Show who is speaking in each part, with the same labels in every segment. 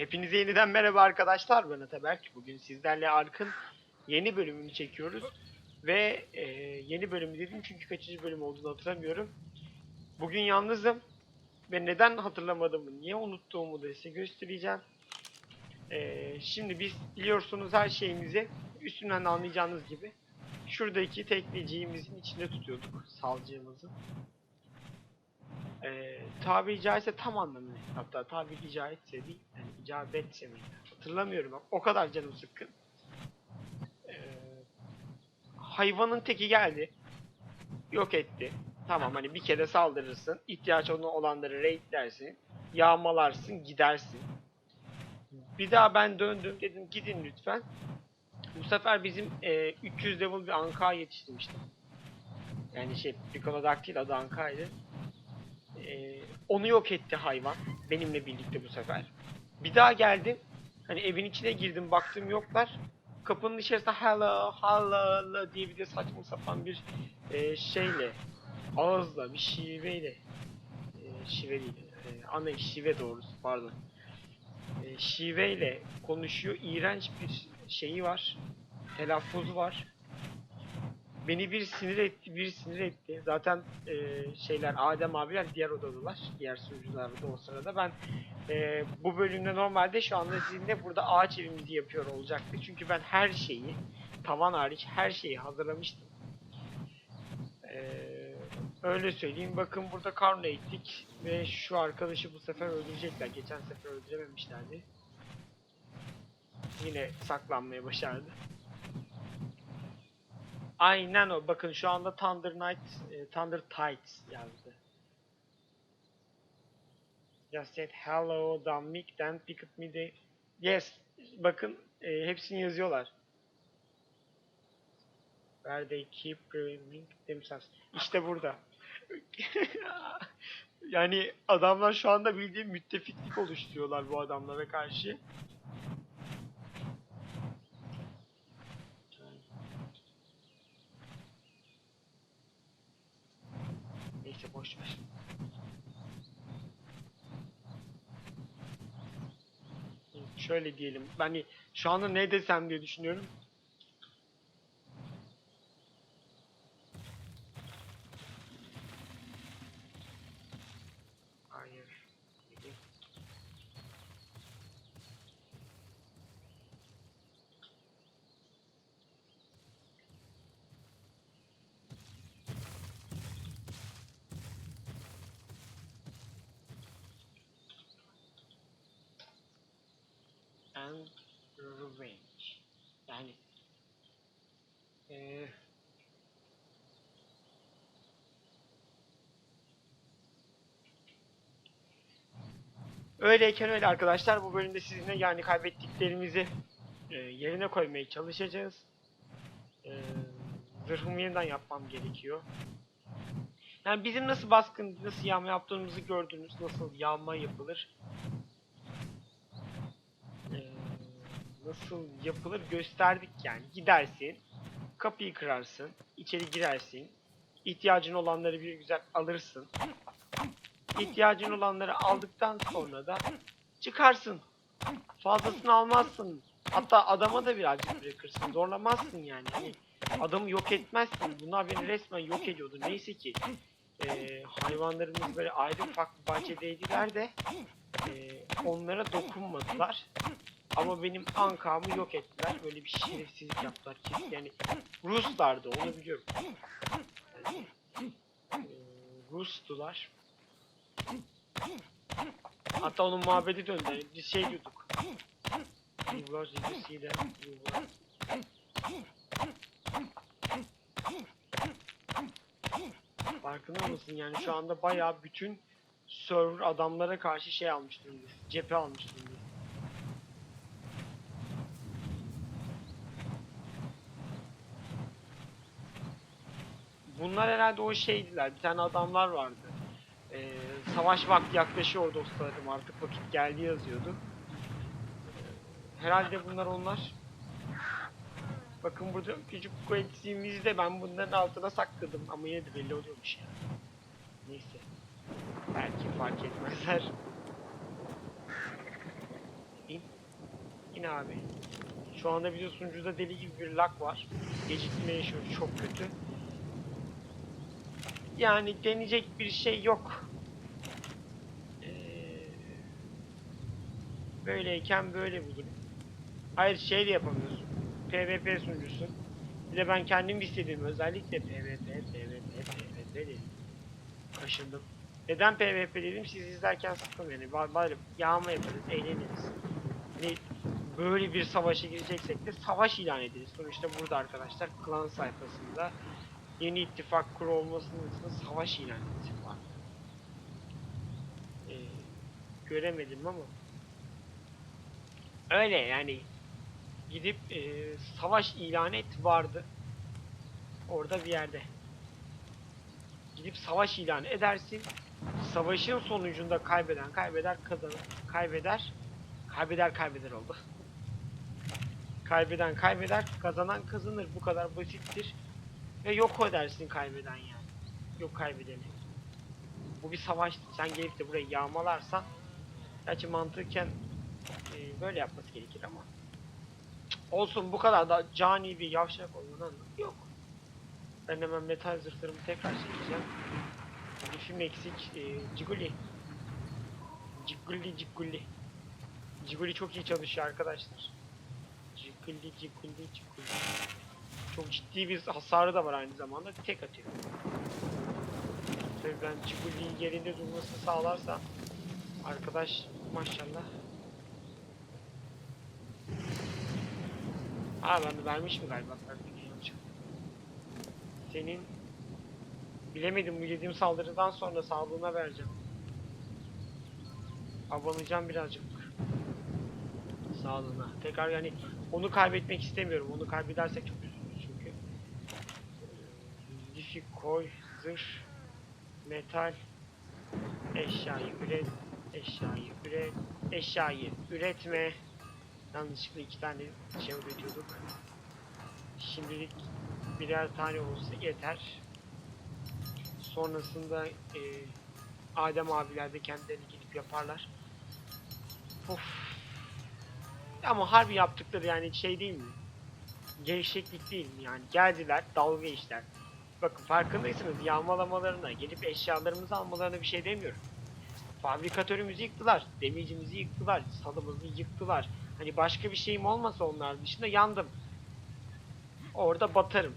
Speaker 1: Hepinize yeniden merhaba arkadaşlar ben Ataberk. Bugün sizlerle Ark'ın yeni bölümünü çekiyoruz. Ve e, yeni bölüm dedim çünkü kaçıncı bölüm olduğunu hatırlamıyorum. Bugün yalnızım. Ve neden hatırlamadığımı, niye unuttuğumu da size göstereceğim. E, şimdi biz biliyorsunuz her şeyimizi üstünden de anlayacağınız gibi şuradaki tekneciğimizin içinde tutuyorduk salcığımızın. Ee, tabiri caizse tam anlamıyla hatta tabiri caizse değil yani icabetse mi hatırlamıyorum o kadar canım sıkkın. Ee, hayvanın teki geldi yok etti. Tamam hani bir kere saldırırsın ihtiyaç ona olanları raidlersin yağmalarsın gidersin. Bir daha ben döndüm dedim gidin lütfen. Bu sefer bizim e, 300 level bir anka yetiştirmiştim. Yani şey Piccolodactyl adı ankaydı ee, onu yok etti hayvan. Benimle birlikte bu sefer. Bir daha geldim. Hani evin içine girdim baktım yoklar. Kapının içerisinde hello hello diye bir de saçma sapan bir e, şeyle ağızla bir şiveyle e, şive değil e, ana şive doğrusu pardon e, şiveyle konuşuyor iğrenç bir şeyi var telaffuzu var beni bir sinir etti, bir sinir etti. Zaten e, şeyler Adem abiler diğer odadalar, diğer sunucular da o sırada. Ben e, bu bölümde normalde şu anda sizinle burada ağaç evimizi yapıyor olacaktı. Çünkü ben her şeyi, tavan hariç her şeyi hazırlamıştım. E, öyle söyleyeyim. Bakın burada karno ettik ve şu arkadaşı bu sefer öldürecekler. Geçen sefer öldürememişlerdi. Yine saklanmaya başardı. Aynen o. Bakın şu anda Thunder Knight, e, Thunder Tides yazdı. Just said hello, Dominic, then pick up me the... Yes, bakın e, hepsini yazıyorlar. Where they keep renaming themselves. İşte burada. yani adamlar şu anda bildiğin müttefiklik oluşturuyorlar bu adamlara karşı. Neyse boş ver. Şöyle diyelim. Ben şu anda ne desem diye düşünüyorum. Hayır. And revenge. Yani eee Öyleyken öyle arkadaşlar bu bölümde sizinle yani kaybettiklerimizi e, yerine koymaya çalışacağız. E, zırhımı yeniden yapmam gerekiyor. Yani bizim nasıl baskın, nasıl yağma yaptığımızı gördünüz. Nasıl yağma yapılır. Ee, nasıl yapılır gösterdik yani. Gidersin, kapıyı kırarsın, içeri girersin, ihtiyacın olanları bir güzel alırsın. İhtiyacın olanları aldıktan sonra da çıkarsın. Fazlasını almazsın. Hatta adama da birazcık bırakırsın. Zorlamazsın yani. Hani adamı yok etmezsin. Bunlar beni resmen yok ediyordu. Neyse ki e, hayvanlarımız böyle ayrı farklı bahçedeydiler de e, onlara dokunmadılar. Ama benim ankamı yok ettiler. Böyle bir şerefsizlik yaptılar kesin. Yani Ruslardı onu biliyorum. Yani, e, Rus'tular. Hatta onun muhabbeti döndü. Biz şey diyorduk. We were. Farkında mısın? Yani şu anda bayağı bütün server adamlara karşı şey almış durumdayız. Cephe almış durumdayız. Bunlar herhalde o şeydiler. Bir tane adamlar vardı. Ee, savaş vakti yaklaşıyor dostlarım artık vakit geldi yazıyordu. Ee, herhalde bunlar onlar. Bakın burada küçük kuetsiğimizi de ben bunların altına sakladım ama yine de belli oluyormuş ya. Neyse. Belki fark etmezler. İn Sakin abi. Şu anda bir de sunucuda deli gibi bir lag var. Gecikme yaşıyoruz çok kötü. Yani deneyecek bir şey yok. Ee, böyleyken böyle bu durum. Hayır şey de yapamıyorsun. PvP sunucusu. Bir de ben kendim istediğim özellikle PvP, PvP, PvP dedim. Kaşındım. Neden PvP dedim? Siz izlerken sıkılın. Ba- Bari yağma yaparız, eğleniriz. Hani böyle bir savaşa gireceksek de savaş ilan ederiz. Sonuçta burada arkadaşlar klan sayfasında yeni ittifak kuru olmasının için savaş ilan ettik var. Ee, göremedim ama. Öyle yani gidip e, savaş ilan et vardı. Orada bir yerde. Gidip savaş ilan edersin. Savaşın sonucunda kaybeden kaybeder kazanır kaybeder kaybeder kaybeder oldu. Kaybeden kaybeder kazanan kazanır. Bu kadar basittir ve yok edersin kaybeden yani. Yok kaybedeni. Bu bir savaş sen gelip de burayı yağmalarsan gerçi mantıken e, böyle yapması gerekir ama. Olsun bu kadar da cani bir yavşak olmanın yok. Ben hemen metal zırhlarımı tekrar çekeceğim Lifim eksik e, Ciguli. Ciguli Ciguli. Ciguli çok iyi çalışıyor arkadaşlar. Ciguli Ciguli Ciguli çok ciddi bir hasarı da var aynı zamanda tek atıyor Tabii ben Ciguli'nin yerinde durmasını sağlarsa arkadaş maşallah Aa ben de vermiş mi galiba. Senin bilemedim bu yediğim saldırıdan sonra sağlığına vereceğim. Abanacağım birazcık. Sağlığına. Tekrar yani onu kaybetmek istemiyorum. Onu kaybedersek çok üzülürüz çünkü. Ee, Lifi koy, zırh, metal, eşyayı üret, eşyayı üret, eşyayı üretme. Yanlışlıkla iki tane şey üretiyorduk. Şimdilik birer tane olsa yeter. Sonrasında e, Adem abiler de kendilerini gidip yaparlar. Of. Ama harbi yaptıkları yani şey değil mi? Gevşeklik değil mi yani? Geldiler, dalga geçtiler. Bakın farkındaysanız yağmalamalarına, gelip eşyalarımızı almalarına bir şey demiyorum. Fabrikatörümüzü yıktılar, demircimizi yıktılar, salımızı yıktılar. Hani başka bir şeyim olmasa onlar dışında yandım. Orada batarım.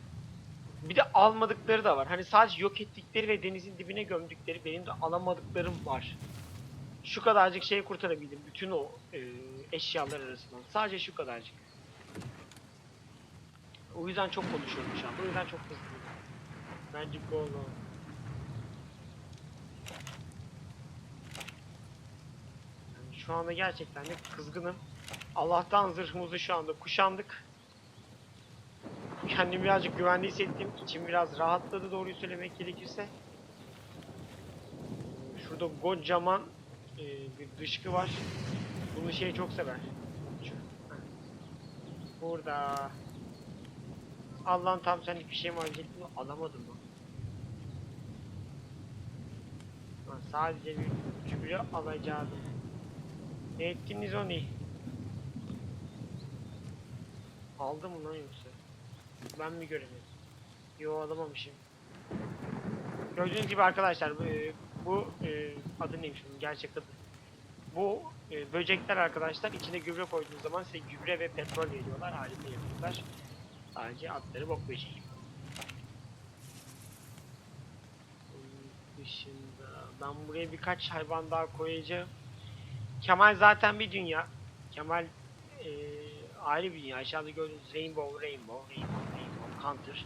Speaker 1: Bir de almadıkları da var. Hani sadece yok ettikleri ve denizin dibine gömdükleri benim de alamadıklarım var. Şu kadarcık şey kurtarabildim bütün o e, eşyalar arasından. Sadece şu kadarcık. O yüzden çok konuşuyorum şu anda. O yüzden çok hızlıyım. Magic Ball. Yani şu anda gerçekten de kızgınım. Allah'tan zırhımızı şu anda kuşandık. Kendimi birazcık güvenli hissettim. İçim biraz rahatladı doğruyu söylemek gerekirse. Şurada kocaman e, bir dışkı var. Bunu şey çok sever. Burada. Allah'ım tam senlik bir şey mi alacaktım alamadım mı? Lan Sadece bir gübre alacaktım. Ne ettiniz onu? Aldım mı lan yoksa? Ben mi göremedim? Yo alamamışım. Gördüğünüz gibi arkadaşlar bu, e, bu e, adı neymiş bunun gerçek adı. Bu e, böcekler arkadaşlar içine gübre koyduğunuz zaman size gübre ve petrol veriyorlar. Harika yapıyorlar. Sadece adları bok böceği. Dışında ben buraya birkaç hayvan daha koyacağım. Kemal zaten bir dünya. Kemal e, ayrı bir dünya. Aşağıda gördüğünüz Rainbow, Rainbow, Rainbow, Rainbow, Counter.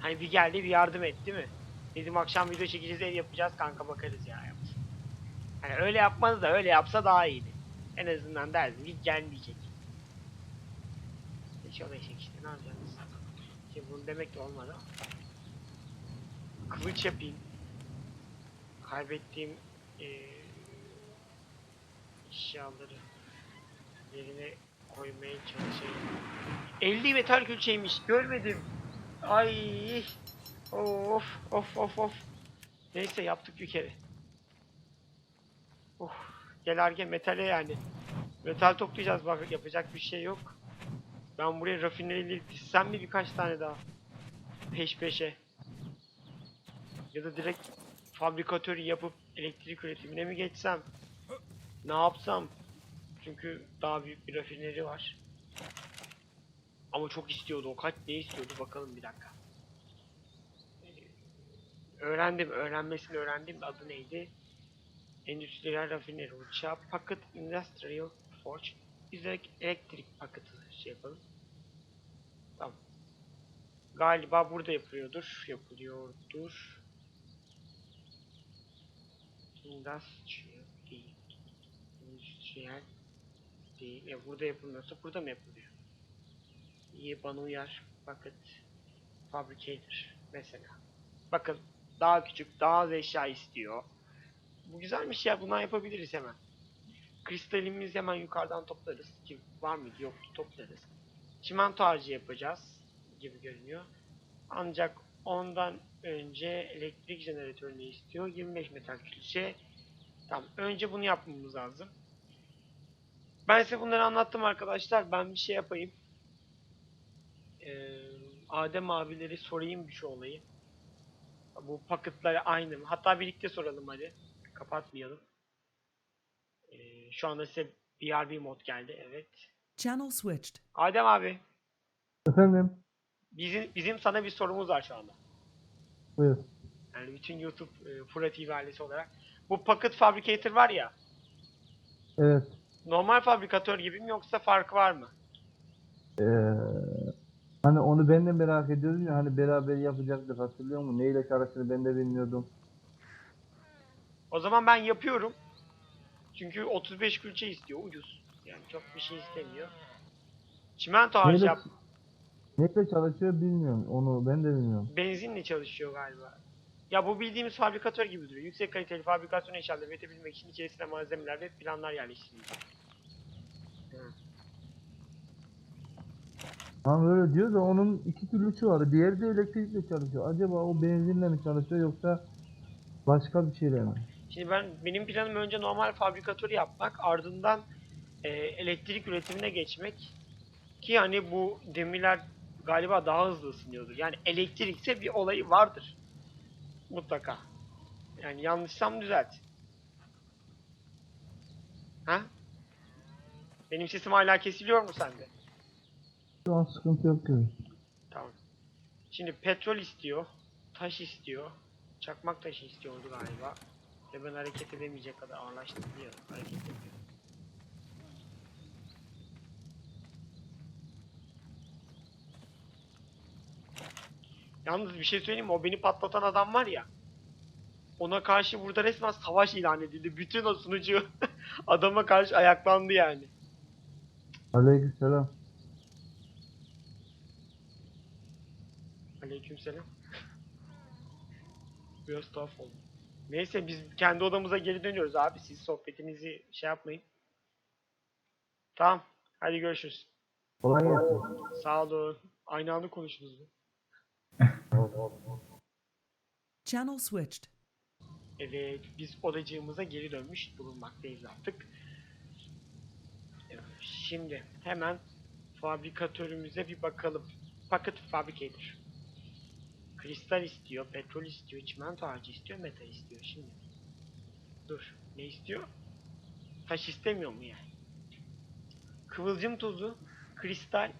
Speaker 1: Hani bir geldi bir yardım etti mi? Dedim akşam video çekeceğiz ev yapacağız kanka bakarız ya. Hani öyle yapmaz da öyle yapsa daha iyiydi. En azından derdim hiç gelmeyecek. Hiç o eşek işte ne yapacaksınız? Şimdi bunu demek de olmadı. Kılıç yapayım. Kaybettiğim eee eşyaları yerine koymaya çalışayım. 50 metal külçeymiş. Görmedim. Ay. Of of of of. Neyse yaptık bir kere. Oh. Gel Arge metale yani. Metal toplayacağız bak yapacak bir şey yok. Ben buraya rafinerileri dizsem mi birkaç tane daha? Peş peşe. Ya da direkt fabrikatör yapıp elektrik üretimine mi geçsem? Ne yapsam? Çünkü daha büyük bir rafineri var. Ama çok istiyordu o kaç ne istiyordu bakalım bir dakika. Öğrendim, öğrenmesini öğrendim. Adı neydi? Endüstriyel rafineri uçağı Packet Industrial Forge. Biz elektrik paketi şey yapalım. Tamam. Galiba burada yapılıyordur. Yapılıyordur. Industrial değil. Endüstriyel değil. Ya burada yapılmıyorsa burada mı yapılıyor? İyi bana uyar. Packet Fabricator mesela. Bakın daha küçük, daha az eşya istiyor. Bu güzelmiş ya bundan yapabiliriz hemen. Kristalimizi hemen yukarıdan toplarız. Ki var mıydı yoktu toplarız. Çimento harcı yapacağız gibi görünüyor. Ancak ondan önce elektrik jeneratörünü istiyor. 25 metal külçe. Tamam önce bunu yapmamız lazım. Ben size bunları anlattım arkadaşlar. Ben bir şey yapayım. Ee, Adem abileri sorayım bir şu olayı. Bu paketler aynı mı? Hatta birlikte soralım hadi. Kapatmayalım. Ee, şu anda size BRB mod geldi. Evet.
Speaker 2: Channel switched.
Speaker 1: Adem abi.
Speaker 3: Efendim?
Speaker 1: Bizim, bizim sana bir sorumuz var şu anda.
Speaker 3: Buyur.
Speaker 1: Yani bütün YouTube e, Fura TV ailesi olarak. Bu Pocket Fabricator var ya.
Speaker 3: Evet.
Speaker 1: Normal fabrikatör gibi mi yoksa farkı var mı?
Speaker 3: Ee, hani onu ben de merak ediyordum ya hani beraber yapacaktık hatırlıyor musun? Neyle çalıştığını ben de bilmiyordum.
Speaker 1: O zaman ben yapıyorum. Çünkü 35 külçe istiyor. Ucuz. Yani çok bir şey istemiyor. Çimento harcı
Speaker 3: Neyle,
Speaker 1: yap.
Speaker 3: Neyle çalışıyor bilmiyorum. Onu ben de bilmiyorum.
Speaker 1: Benzinle çalışıyor galiba. Ya bu bildiğimiz fabrikatör gibi duruyor. Yüksek kaliteli fabrikasyon eşyaları üretebilmek için içerisine malzemeler ve planlar yerleştirilecek.
Speaker 3: Tam öyle diyor da onun iki türlüsü var. Diğeri de elektrikle çalışıyor. Acaba o benzinle mi çalışıyor yoksa başka bir şeyle mi?
Speaker 1: Şimdi ben benim planım önce normal fabrikatörü yapmak, ardından e, elektrik üretimine geçmek. Ki hani bu demirler galiba daha hızlı ısınıyordur. Yani elektrikse bir olayı vardır. Mutlaka. Yani yanlışsam düzelt. Ha? Benim sesim hala kesiliyor mu sende?
Speaker 3: Şu an sıkıntı yok gibi.
Speaker 1: Tamam. Şimdi petrol istiyor, taş istiyor, çakmak taşı istiyordu galiba. Ve ben hareket edemeyecek kadar ağırlaştım diye hareket ediyorum. Yalnız bir şey söyleyeyim mi? O beni patlatan adam var ya. Ona karşı burada resmen savaş ilan edildi. Bütün o sunucu adama karşı ayaklandı yani.
Speaker 3: Aleykümselam.
Speaker 1: Aleykümselam. Biraz tuhaf oldu. Neyse biz kendi odamıza geri dönüyoruz abi. Siz sohbetinizi şey yapmayın. Tamam. Hadi görüşürüz.
Speaker 3: Kolay gelsin.
Speaker 1: Sağ olun. Aynı anda konuştunuz mu?
Speaker 2: Channel switched.
Speaker 1: Evet. Biz odacığımıza geri dönmüş bulunmaktayız artık. Şimdi hemen fabrikatörümüze bir bakalım. Packet Fabricator. Kristal istiyor, petrol istiyor, çimento harcı istiyor, metal istiyor. Şimdi dur. Ne istiyor? Taş istemiyor mu yani? Kıvılcım tozu, kristal,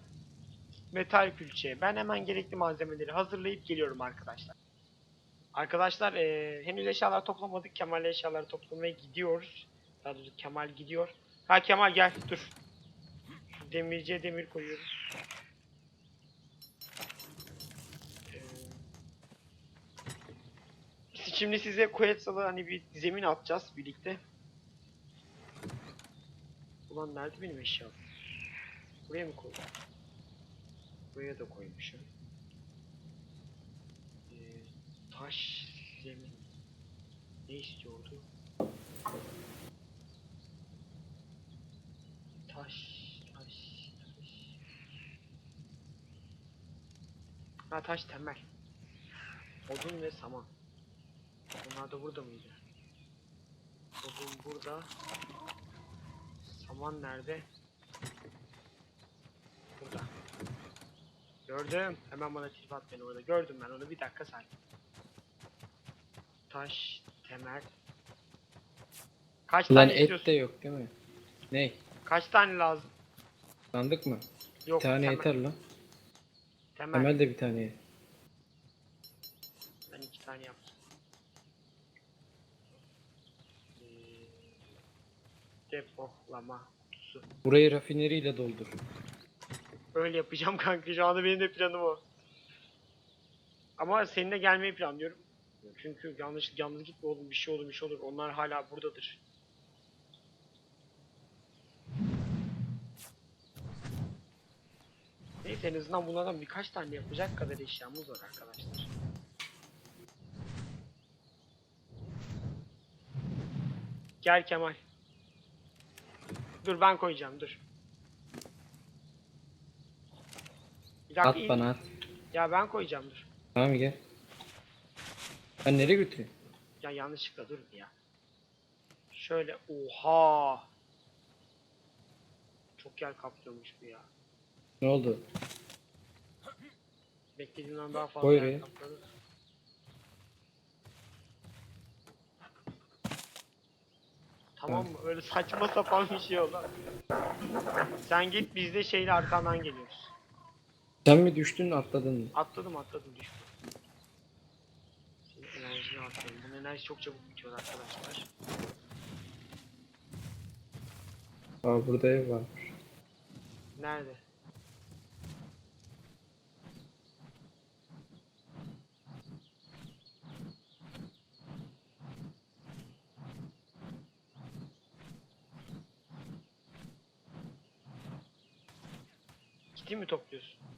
Speaker 1: metal külçe. Ben hemen gerekli malzemeleri hazırlayıp geliyorum arkadaşlar. Arkadaşlar eee, henüz eşyalar toplamadık. Kemal eşyaları toplamaya gidiyoruz. Daha doğrusu Kemal gidiyor. Ha Kemal gel dur. Demirciye demir koyuyoruz. Eee, Şimdi size Quetzal'ı hani bir zemin atacağız birlikte. Ulan nerede benim eşyam? Buraya mı koydum? Buraya da koymuşum. Ee, taş zemin. Ne istiyordu? Taş, taş, taş. Ha taş temel. Odun ve saman. Bunlar da burada mıydı? Odun burada. Saman nerede? Burada. Gördüm. Hemen bana trip at beni orada. Gördüm ben onu. Bir dakika say. Taş, temel. Kaç
Speaker 4: Lan
Speaker 1: tane
Speaker 4: et
Speaker 1: istiyorsun?
Speaker 4: de yok değil mi? Ne?
Speaker 1: Kaç tane lazım?
Speaker 4: Sandık mı?
Speaker 1: Yok.
Speaker 4: Bir tane
Speaker 1: temel.
Speaker 4: yeter lan.
Speaker 1: Temel.
Speaker 4: Temel de bir tane ye.
Speaker 1: Ben iki tane yaptım. Ee, depolama kutusu.
Speaker 4: Burayı rafineriyle doldur.
Speaker 1: Öyle yapacağım kanka. Şu anda benim de planım o. Ama seninle gelmeyi planlıyorum. Çünkü yanlış yalnız gitme oğlum bir şey olur bir şey olur. Onlar hala buradadır. Neyse en azından bunlardan birkaç tane yapacak kadar eşyamız var arkadaşlar. Gel Kemal. Dur ben koyacağım dur. Dakika
Speaker 4: At
Speaker 1: in-
Speaker 4: bana at.
Speaker 1: Ya ben koyacağım dur.
Speaker 4: Tamam gel. Ben nereye götüreyim?
Speaker 1: Ya yanlışlıkla dur bir ya. Şöyle oha. Çok yer kaplıyormuş bu ya.
Speaker 4: Ne oldu?
Speaker 1: Beklediğimden daha fazla
Speaker 4: Koy
Speaker 1: yer
Speaker 4: oraya.
Speaker 1: kapladı. Tamam mı? Öyle saçma sapan bir şey oldu. Sen git biz de şeyle arkandan geliyoruz.
Speaker 4: Sen mi düştün atladın mı?
Speaker 1: Atladım atladım düştüm. Enerjini atıyorum. Bunun enerji çok çabuk bitiyor arkadaşlar.
Speaker 4: Aa burada ev var.
Speaker 1: Nerede? Ciddi mi topluyorsun?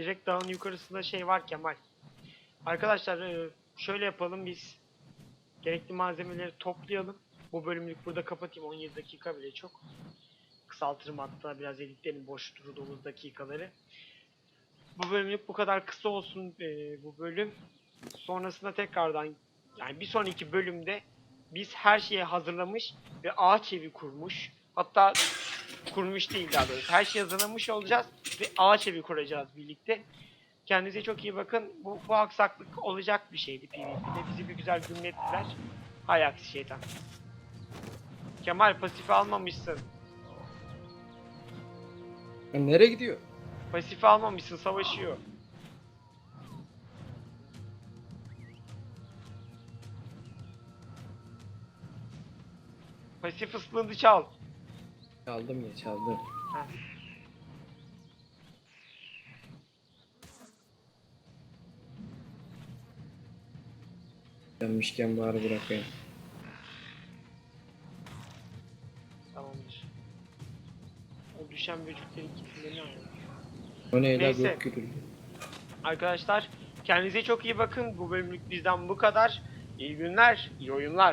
Speaker 1: Direkt dağın yukarısında şey var Kemal. Arkadaşlar e, şöyle yapalım biz. Gerekli malzemeleri toplayalım. Bu bölümlük burada kapatayım 17 dakika bile çok. Kısaltırım hatta biraz editlerin boş durduğumuz dakikaları. Bu bölümlük bu kadar kısa olsun e, bu bölüm. Sonrasında tekrardan yani bir sonraki bölümde biz her şeyi hazırlamış ve ağaç evi kurmuş. Hatta kurmuş değil daha doğrusu. Her şeyi hazırlamış olacağız ve ağaç evi kuracağız birlikte. Kendinize çok iyi bakın. Bu, bu aksaklık olacak bir şeydi PvP'de. Bizi bir güzel gümlettiler. Hay aksi şeytan. Kemal pasifi almamışsın.
Speaker 4: Ya nereye gidiyor?
Speaker 1: Pasifi almamışsın savaşıyor. Pasif ıslığını çal.
Speaker 4: Çaldım ya çaldım.
Speaker 1: Heh.
Speaker 4: Gelmişken bari bırakayım.
Speaker 1: Tamamdır. O düşen böceklerin gitmelerini ayarlar.
Speaker 4: O ne la
Speaker 1: Neyse.
Speaker 4: gök gürüldü.
Speaker 1: Arkadaşlar kendinize çok iyi bakın. Bu bölümlük bizden bu kadar. İyi günler, iyi oyunlar.